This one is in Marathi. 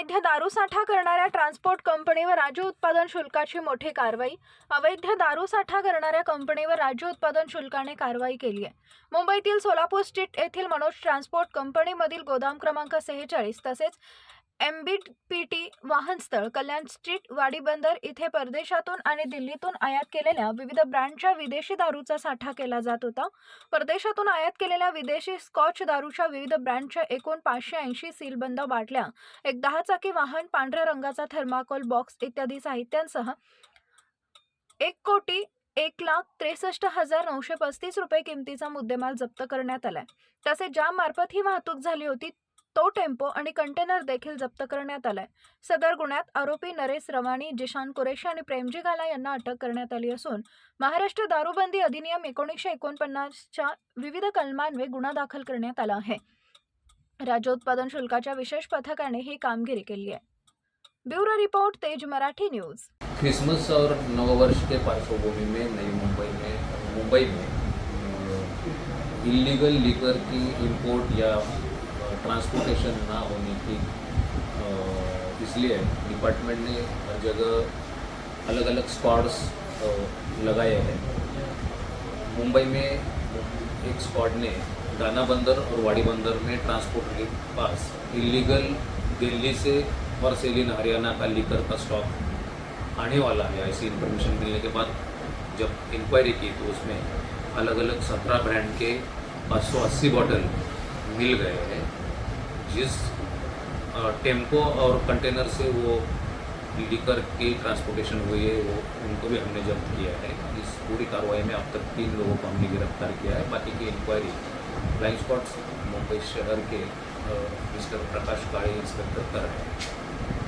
दारू साठा करणाऱ्या ट्रान्सपोर्ट कंपनीवर राज्य उत्पादन शुल्काची मोठी कारवाई. अवैध दारू साठा करणाऱ्या कंपनीवर राज्य उत्पादन शुल्काने कारवाई केली आहे. मुंबईतील सोलापूर स्ट्रीट येथील मनोज ट्रान्सपोर्ट कंपनीमधील गोदाम क्रमांक सेहेचाळीस तसेच एमबीड पी टी वाहनस्थळ कल्याण स्ट्रीट वाडी बंदर इथे परदेशातून आणि दिल्लीतून आयात केलेल्या विविध ब्रँडच्या विदेशी दारूचा साठा केला जात होता. परदेशातून आयात केलेल्या विदेशी स्कॉच दारूच्या विविध ब्रँडच्या एकूण पाचशे ऐंशी सीलबंद बाटल्या एक दहा चाकी वाहन पांढऱ्या रंगाचा थर्माकोल बॉक्स इत्यादी साहित्यांसह एक कोटी एक लाख त्रेसष्ट हजार नऊशे पस्तीस रुपये किमतीचा मुद्देमाल जप्त करण्यात आलाय. तसेच ज्या मार्फत ही वाहतूक झाली होती तो टेम्पो आणि कंटेनर देखील जप्त करण्यात आलाय. सदर गुन्ह्यात आरोपी नरेश रवानी जिशान कुरेशी आणि प्रेमजी गाला यांना अटक करण्यात आली असून महाराष्ट्र दारूबंदी अधिनियम एकोणीसशे एकोणपन्नासच्या विविध कलमान्वये गुन्हा दाखल करण्यात आला आहे. राज्य उत्पादन शुल्काच्या विशेष पथकाने ही कामगिरी केली आहे. ब्युरो रिपोर्ट तेज मराठी न्यूज. क्रिसमस और नववर्ष के पार्श्वभूमि में नई मुंबई में मुंबई में इलीगल लीकर की इंपोर्ट या ट्रांसपोर्टेशन ना होने की इसलिए डिपार्टमेंट ने हर जगह अलग अलग स्क्वाड्स लगाए हैं मुंबई में एक स्क्वाड ने दाना बंदर और वाड़ी बंदर में ट्रांसपोर्ट के पास इलीगल दिल्ली से और सेलिन हरियाणा का लीकर का स्टॉक आने वाला है. ऐसी इन्फॉर्मेशन मिलने के बाद जब इंक्वायरी की तो उसमें अलग अलग सत्रह ब्रांड के 580 बॉटल मिल गए हैं। जिस टेंपो और कंटेनर से वो लेकर के ट्रांसपोर्टेशन हुई है, वो, उनको भी हमने जब्त किया है। इस पूरी कार्रवाई में अब तक तीन लोगों को हमने गिरफ़्तार किया है। बाकी की इंक्वायरी फ्लाइंग स्पॉट्स मुंबई शहर के मिस्टर प्रकाश काले इंस्पेक्टर कर रहे हैं।